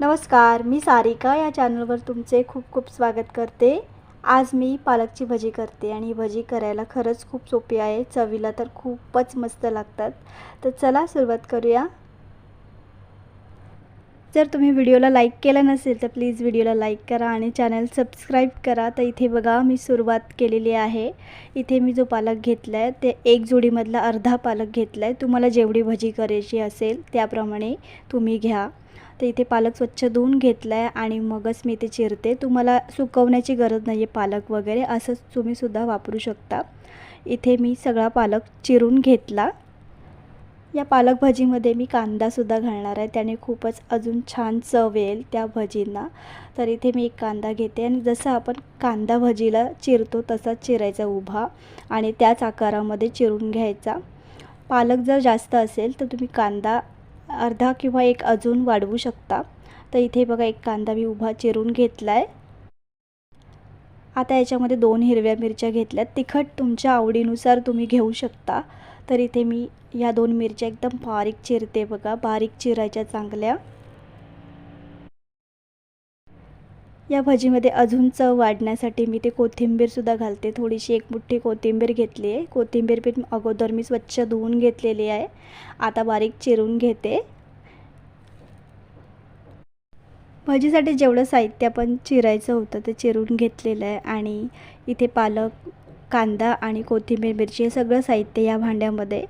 नमस्कार मी सारिका या चॅनलवर तुमचे खूप खूप स्वागत करते. आज मी पालकची भजी करते आणि ही भजी करायला खरंच खूप सोपी आहे. चवीला तर खूपच मस्त लागतात. तर चला सुरुवात करूया. जर तुम्ही व्हिडिओला लाईक केलं नसेल तर प्लीज व्हिडिओला लाईक करा आणि चॅनल सबस्क्राईब करा. तर इथे बघा मी सुरुवात केलेली आहे. इथे मी जो पालक घेतला आहे ते एक जोडीमधला अर्धा पालक घेतला आहे तुम्हाला जेवढी भजी करायची असेल त्याप्रमाणे तुम्ही घ्या. तर इथे पालक स्वच्छ धुवून घेतला आहे आणि मगच मी ते चिरते. तुम्हाला सुकवण्याची गरज नाही आहे पालक वगैरे असंच तुम्हीसुद्धा वापरू शकता. इथे मी सगळा पालक चिरून घेतला. या पालक भजीमध्ये मी कांदासुद्धा घालणार आहे. त्याने खूपच अजून छान चव येईल त्या भजींना. तर इथे मी एक कांदा घेते आणि जसं आपण कांदा भजीला चिरतो तसाच चिरायचा उभा आणि त्याच आकारामध्ये चिरून घ्यायचा. पालक जर जास्त असेल तर तुम्ही कांदा अर्धा किंवा एक अजून वाढवू शकता. तर इथे बघा एक कांदा मी उभा चिरून घेतला आहे आता याच्यामध्ये दोन हिरव्या मिरच्या घेतल्या तिखट तुमच्या आवडीनुसार तुम्ही घेऊ शकता. तर इथे मी या दोन मिरच्या एकदम बारीक चिरते बघा बारीक चिरायच्या चांगल्या. या भजीमध्ये अजून चव वाढण्यासाठी मी ते कोथिंबीरसुद्धा घालते. थोडीशी एक मुठ्ठी कोथिंबीर घेतली आहे. कोथिंबीर पण अगोदर मी स्वच्छ धुवून घेतलेली आहे. आता बारीक चिरून घेते. भजीसाठी जेवढं साहित्य आपण चिरायचं होतं ते चिरून घेतलेलं आहे आणि इथे पालक कांदा आणि कोथिंबीर मिरची हे सगळं साहित्य या भांड्यामध्ये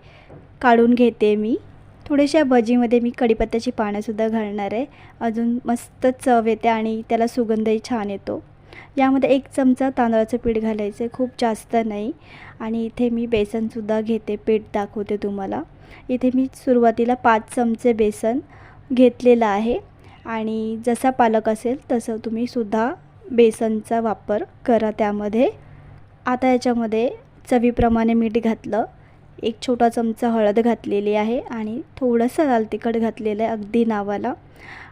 काढून घेते मी. थोड्याशा भजीमध्ये मी कढीपत्त्याची पानंसुद्धा घालणार आहे. अजून मस्त चव येते आणि त्याला सुगंधही छान येतो. यामध्ये एक चमचा तांदळाचं पीठ घालायचं आहे खूप जास्त नाही. आणि इथे मी बेसनसुद्धा घेते पीठ दाखवते तुम्हाला. इथे मी सुरुवातीला पाच चमचे बेसन घेतलेलं आहे. आणि जसा पालक असेल तसं तुम्ही सुद्धा बेसनचा वापर करा त्यामध्ये. आता याच्यामध्ये चवीप्रमाणे मीठ घातलं. एक छोटा चमचा हळद घातलेली आहे आणि थोडंसं लाल तिखट घातलेलं आहे अगदी नावाला.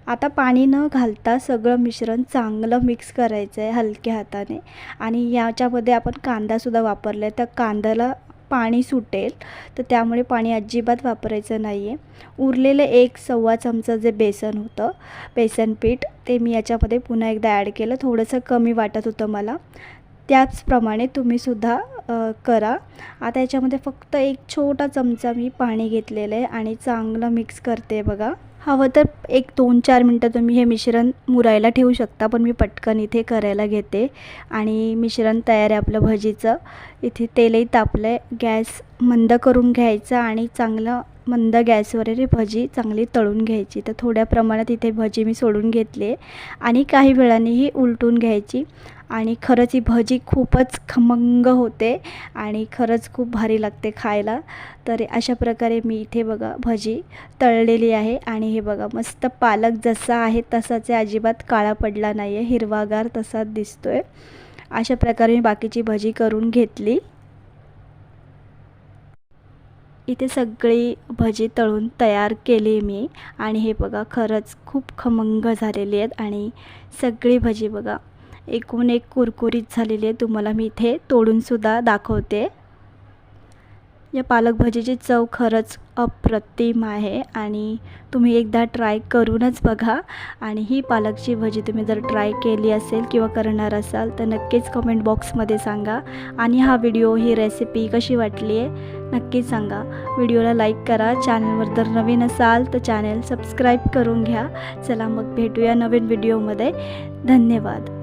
आता पाणी न घालता सगळं मिश्रण चांगलं मिक्स करायचं आहे हलक्या हाताने. आणि याच्यामध्ये आपण कांदासुद्धा वापरला आहे त्या कांद्याला पाणी सुटेल तर त्यामुळे पाणी अजिबात वापरायचं नाही आहे उरलेलं एक सव्वा चमचा जे बेसन होतं बेसन पीठ ते मी याच्यामध्ये पुन्हा एकदा ॲड केलं. थोडंसं कमी वाटत होतं मला. त्याचप्रमाणे तुम्हीसुद्धा करा. आता याच्यामध्ये फक्त एक छोटा चमचा मी पाणी घेतलेलं आहे आणि चांगलं मिक्स करते बघा. हवं तर एक दोन चार मिनटं तुम्ही हे मिश्रण मुरायला ठेवू शकता पण मी पटकन इथे करायला घेते. आणि मिश्रण तयार आहे आपलं भजीचं. इथे तेलही तापलं आहे गॅस मंद करून घ्यायचा आणि चांगलं मंद गॅसवर हे भजी चांगली तळून घ्यायची. तर थोड्या प्रमाणात इथे भजी मी सोडून घेतली आहे आणि काही वेळाने ही उलटून घ्यायची. आणि खरंच ही भजी खूपच खमंग होते आणि खरंच खूप भारी लागते खायला. तर अशा प्रकारे मी इथे बघा भजी तळलेली आहे. आणि हे बघा मस्त पालक जसा आहे तसाच आहे अजिबात काळा पडला नाही आहे हिरवागार तसाच दिसतो आहे अशा प्रकारे मी बाकीची भजी करून घेतली. इथे सगळी भजी तळून तयार केली मी. आणि हे बघा खरंच खूप खमंग झालेली आहेत. आणि सगळी भजी बघा एकूण एक कुरकुरीत झालेली आहे तुम्हाला मी इथे तोडूनसुद्धा दाखवते. या पालक भजीची चव खरंच अप्रतिम आहे. आणि तुम्ही एकदा ट्राय करूनच बघा. आणि ही पालकची भजी तुम्ही जर ट्राय केली असेल किंवा करणार असाल तर नक्कीच कमेंट बॉक्समध्ये सांगा. आणि हा व्हिडिओ ही रेसिपी कशी वाटली आहे नक्कीच सांगा. व्हिडिओला लाईक करा. चॅनलवर जर नवीन असाल तर चॅनल सबस्क्राईब करून घ्या. चला मग भेटूया नवीन व्हिडिओमध्ये. धन्यवाद.